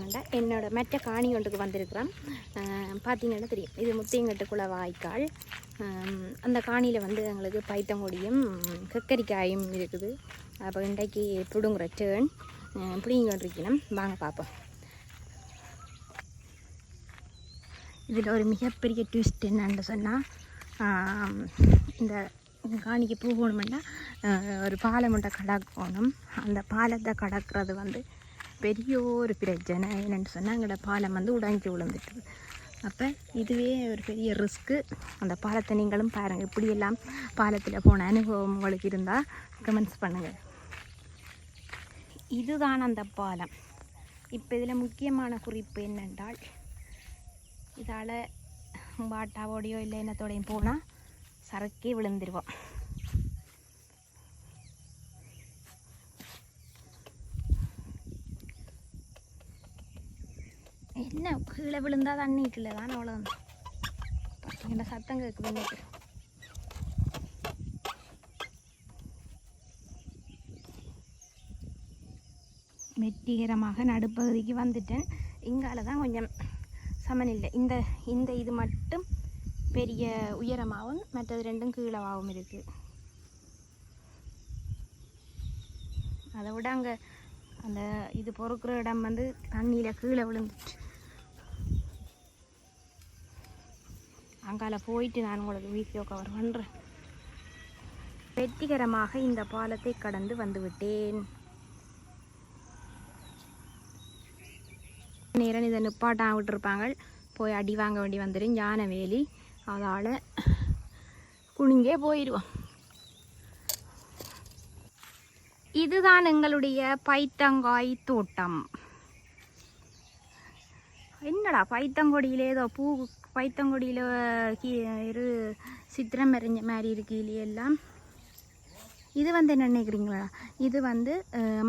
வந்திருக்கிறேன்டா என்னோட மற்ற காணிகண்டுக்கு வந்திருக்கிறேன் பார்த்தீங்கன்னா தெரியும். இது முத்தியங்கட்டுக்குள்ள வாய்க்கால். அந்த காணியில் வந்து எங்களுக்கு பைத்தங்கொடியும் கக்கரிக்காயும் இருக்குது. அப்போ இன்றைக்கு பிடுங்குற டேர்ன் பிடிங்கொண்டிருக்கணும் வாங்க பார்ப்போம் இதில் ஒரு மிகப்பெரிய ட்விஸ்ட் என்னன்னு சொன்னால் இந்த காணிக்கு போகணுமெண்டா ஒரு பாலம் ஒன்றை கடக்கணும் அந்த பாலத்தை கடக்கிறது வந்து பெரிய ஒரு பிரச்சனை என்னென்னு சொன்னால் எங்களோட பாலம் வந்து உடைஞ்சு விழுந்துட்டுது அப்போ இதுவே ஒரு பெரிய ரிஸ்க்கு அந்த பாலத்தை நீங்களும் பாருங்கள் இப்படியெல்லாம் பாலத்தில் போன அனுபவம் உங்களுக்கு இருந்தால் கமெண்ட்ஸ் பண்ணுங்கள் இதுதான் அந்த பாலம். இப்போ இதில் முக்கியமான குறிப்பு என்னென்றால் இதால் பாட்டாவோடையோ இல்லை என்னத்தோடையும் போனால் சரக்கே விழுந்துருவோம். என்ன கீழே விழுந்தா தண்ணிட்டுல தான் அவ்வளோதான் பார்த்தீங்கன்னா சத்தம் கேட்குது இன்னைக்கு வெற்றிகரமாக நடுப்பகுதிக்கு வந்துட்டேன் இங்கால தான் கொஞ்சம் சமநிலை இந்த இந்த இது மட்டும் பெரிய உயரமாகவும் மற்றது ரெண்டும் கீழவாகவும் இருக்குது அதை விட அங்கே அந்த இது பொறுக்கிற இடம் வந்து தண்ணியில் கீழே விழுந்துச்சு அங்கால போயிட்டு நான் உங்களுக்கு வீடியோ கவர் பண்ணுறேன் வெற்றிகரமாக இந்த பாலத்தை கடந்து வந்துவிட்டேன். நேரம் இதை நிப்பாட்டாக விட்டுருப்பாங்க போய் அடி வாங்க வேண்டி வந்துடும். ஞானவேலி வேலி அதால் குனிங்கே போயிடுவோம் இதுதான் எங்களுடைய பைத்தங்காய் தோட்டம். என்னடா பைத்தங்கொடியில் ஏதோ பூ பைத்தங்கொடியில் இரு சித்திரம் எறிஞ்ச மாதிரி இருக்கு எல்லாம். இது வந்து என்ன நினைக்கிறீங்களா? இது வந்து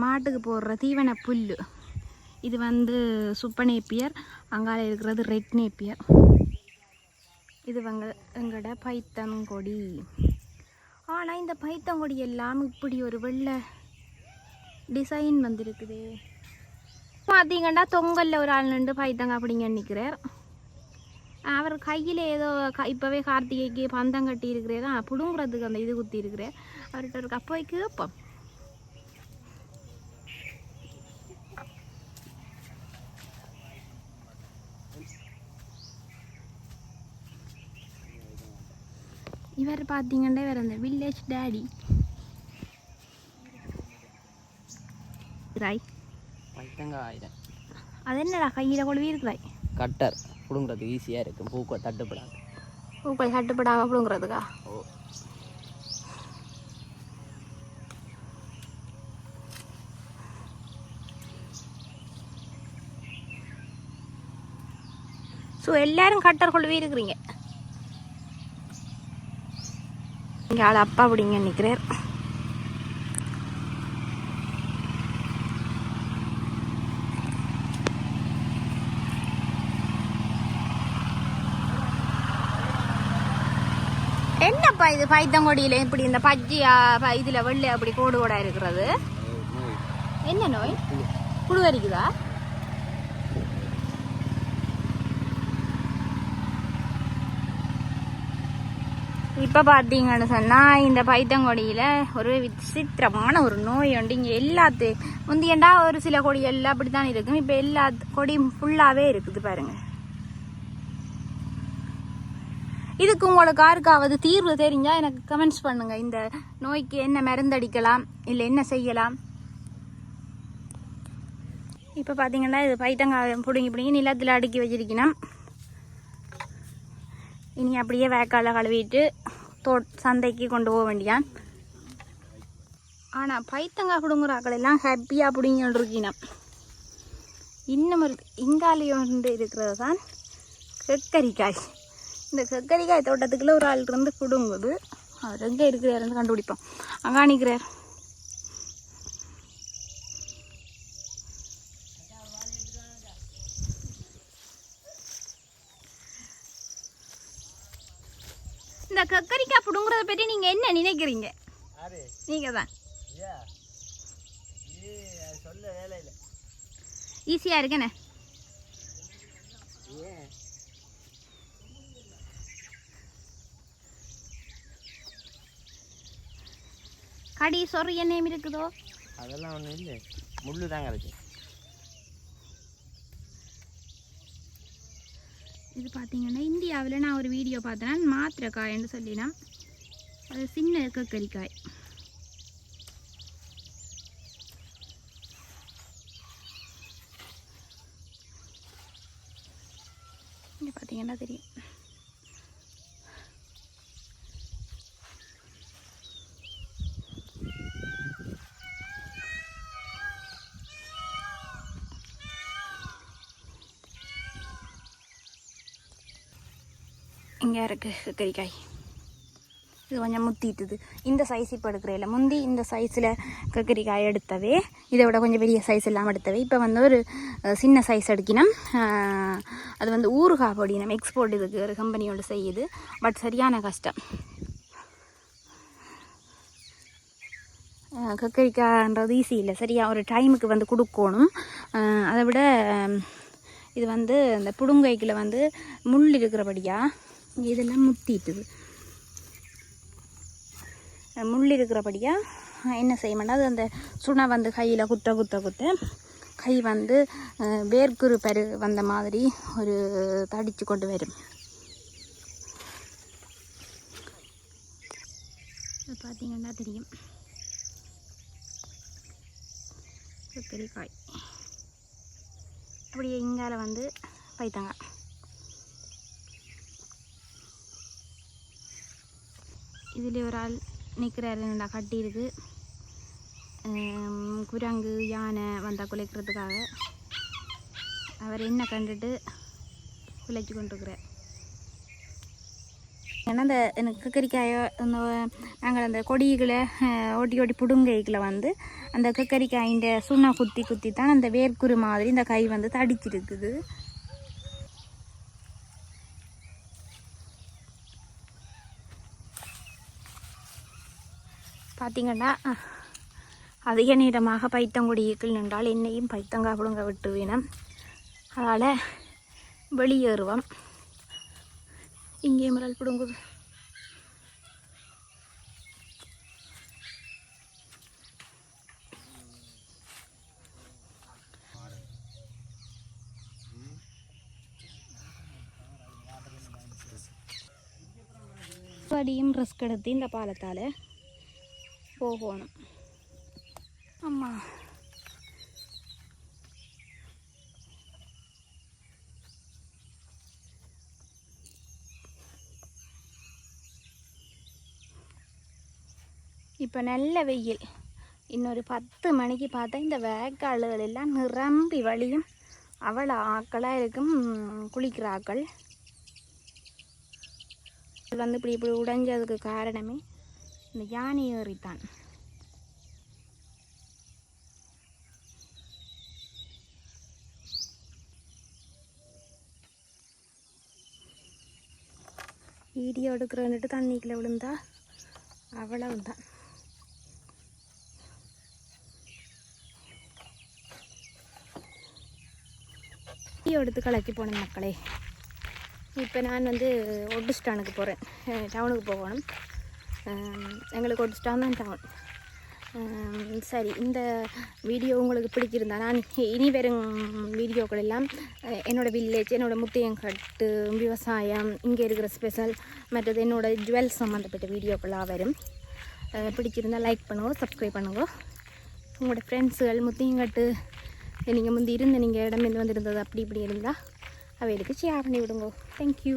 மாட்டுக்கு போடுற தீவன புல் இது வந்து சுப்ப நேப்பியர் அங்கால இருக்கிறது ரெட் நேப்பியர் இது வங்க எங்களோட பைத்தங்கொடி ஆனால் இந்த பைத்தங்கொடி எல்லாம் இப்படி ஒரு வெள்ளை டிசைன் வந்திருக்குது. பார்த்தீங்கன்னா தொங்கலில் ஒரு ஆள் நின்று பைத்தங்க அப்படிங்க நிற்கிறார் அவர் கையில் ஏதோ க இப்போவே கார்த்திகைக்கு பந்தம் கட்டி இருக்கிறார் பிடுங்குறதுக்கு அந்த இது குத்தி இருக்கிறார் அவர்கிட்ட ஒரு கப்பை கேட்போம் இவர் பார்த்தீங்கன்னா இவர் அந்த வில்லேஜ் டேடி ராய். அது என்னடா கையில் கொழுவி இருக்கிறாய்? கட்டர். பிடுங்குறதுக்கு ஈஸியாக இருக்கும் பூக்கை தட்டுப்படாது. பூக்கள் கட்டுப்படாமல் பிடுங்குறதுக்கா ஓ. ஸோ எல்லாரும் கட்டர் கொழுவி இருக்கிறீங்க இங்கே ஆள் அப்பா அப்படிங்க நிற்கிறார் என்னப்பா இது பைத்தங்கொடியில இப்படி இந்த பஜ்ஜியா இதுல வெள்ளை அப்படி கோடு கோடா இருக்கிறது? என்ன நோய்? புழு அரிக்குதா இப்போ பார்த்தீங்கன்னு சொன்னால் இந்த பைத்தங்கொடியில் ஒரு விசித்திரமான ஒரு நோய் உண்டு. இங்கே எல்லாத்து முந்தியண்டா ஒரு சில கொடி எல்லாம் அப்படி தான் இருக்கும். இப்போ எல்லா கொடியும் ஃபுல்லாகவே இருக்குது பாருங்க. இதுக்கு உங்களுக்கு யாருக்காவது தீர்வு தெரிஞ்சால் எனக்கு கமெண்ட்ஸ் பண்ணுங்கள் இந்த நோய்க்கு என்ன மருந்தடிக்கலாம் இல்லை என்ன செய்யலாம்? இப்போ பார்த்தீங்கன்னா இது பைத்தங்காய் பிடுங்கி பிடுங்கி நிலத்தில் அடுக்கி வச்சிருக்கணும். இனி அப்படியே வேக்கால கழுவிட்டு தோ சந்தைக்கு கொண்டு போக வேண்டியான் ஆனால் பைத்தங்காய் பிடுங்குற ஆக்கள் எல்லாம் ஹாப்பியாக பிடிங்கிட்டு இருக்கணும். இன்னும் ஒரு இங்காலையும் ஒன்று இருக்கிறது தான் கக்கரிக்காய் இந்த கக்கரிக்காய் தோட்டத்துக்குள்ள ஒரு ஆள் இருந்து பிடுங்குது. அவர் எங்கே இருக்கிறாருன்னு கண்டுபிடிப்போம். அங்கே நிற்கிறார் இந்த கக்கரிக்காய் பிடுங்குறத பற்றி நீங்கள் என்ன நினைக்கிறீங்க? நீங்கள் தான் ஈஸியாக இருக்குண்ணே கடி சொறி எண்ணெயும் இருக்குதோ? அதெல்லாம் ஒன்றும் இல்லை. முள்ளு தான் கிடச்சி இது பார்த்தீங்கன்னா இந்தியாவில் நான் ஒரு வீடியோ பார்த்தேன். மாத்திரைக்காய்ன்னு சொல்லினா. அது சின்ன கக்கரிக்காய் இங்கே பார்த்தீங்கன்னா தெரியும் இங்கே இருக்குது கக்கரிக்காய் இது கொஞ்சம் முத்திட்டுது. இந்த சைஸ் இப்போ எடுக்கிறதில்ல முந்தி இந்த சைஸில் கக்கரிக்காய் எடுத்தவே இதை விட கொஞ்சம் பெரிய சைஸ் இல்லாமல் எடுத்தவே இப்போ வந்து ஒரு சின்ன சைஸ் எடுக்கினோம். அது வந்து ஊறுகாய் பொடி நம்ம எக்ஸ்போர்ட் இதுக்கு ஒரு கம்பெனியோட செய்யுது. பட் சரியான கஷ்டம். கக்கரிக்காய்ன்றது ஈஸி இல்லை. சரியா ஒரு டைமுக்கு வந்து கொடுக்கணும். அதை விட இது வந்து இந்த புடுங்கைக்கில் வந்து முள் இருக்கிறபடியாக இதெல்லாம் முத்திட்டுது. முள் இருக்கிறபடியா என்ன செய்ய மாட்டேன்? அது அந்த சுணை வந்து கையில் குத்த குத்த குத்த கை வந்து வேர்க்குரு பரு வந்த மாதிரி ஒரு தடிச்சு கொண்டு வரும். பார்த்தீங்கன்னா தெரியும். கத்திரிக்காய் அப்படியே இங்கால வந்து பைத்தங்காய். இதில் ஒரு ஆள் நிற்கிறாருண்டா கட்டி இருக்கு. குரங்கு யானை வந்தால் குலைக்கிறதுக்காக. அவர் என்ன கண்டுட்டு குலைச்சி கொண்டிருக்கிறார் ஏன்னா அந்த எனக்கு கக்கரிக்காயோ அந்த நாங்கள் அந்த கொடிகளை ஓட்டி ஓட்டி புடுங்கைகளை வந்து அந்த கக்கரிக்காயின் சுண்ணா குத்தி குத்தி தான் அந்த வேர்க்குரு மாதிரி இந்த கை வந்து தடிச்சிருக்குது. பார்த்தீங்கன்னா அதிக நேரமாக பைத்தங்குடியில் நின்றால் என்னையும் பைத்தங்கா புடுங்க விட்டுவிடம் அதனால் வெளியேறுவோம். இங்கே மிரல் பிடுங்குது. படியும் ரிஸ்க் எடுத்து இந்த பாலத்தால் போகணும். அம்மா. இப்போ நல்ல வெயில். இன்னொரு பத்து மணிக்கு பார்த்தா இந்த வேக்காளுகள் எல்லாம் நிரம்பி வழியும். அவ்வளோ ஆக்களாக இருக்கும் குளிக்கிற ஆக்கள் வந்து இப்படி இப்படி உடைஞ்சதுக்கு காரணமே இந்த யானை ஏறித்தான். வீடியோ எடுக்கிறன்ட்டு தண்ணிக்குள்ள விழுந்தா அவ்வளவுதான். வீடியோ எடுத்து கலக்கி போனேன் மக்களே. இப்போ நான் வந்து ஒட்டுஸ்டானுக்கு போகிறேன் டவுனுக்கு போகணும். எங்களுக்கு ஒட்டுஸ்டான் தான் டவுன் சரி இந்த வீடியோ உங்களுக்கு பிடிச்சிருந்தா நான் இனி வரும் வீடியோக்கள் எல்லாம் என்னோடய வில்லேஜ் என்னோடய முத்தையங்கட்டு விவசாயம் இங்கே இருக்கிற ஸ்பெஷல் மற்றது என்னோடய ஜுவல் சம்மந்தப்பட்ட வீடியோக்களாக வரும். பிடிச்சிருந்தால் லைக் பண்ணுங்க சப்ஸ்கிரைப் பண்ணுங்க. உங்களோட ஃப்ரெண்ட்ஸுகள் முத்தையங்கட்டு நீங்கள் முந்தி இருந்த நீங்கள் இடம் இருந்து வந்திருந்தது அப்படி இப்படி இருந்தால் அவைகளுக்கு ஷேர் பண்ணி விடுங்க. தேங்க்யூ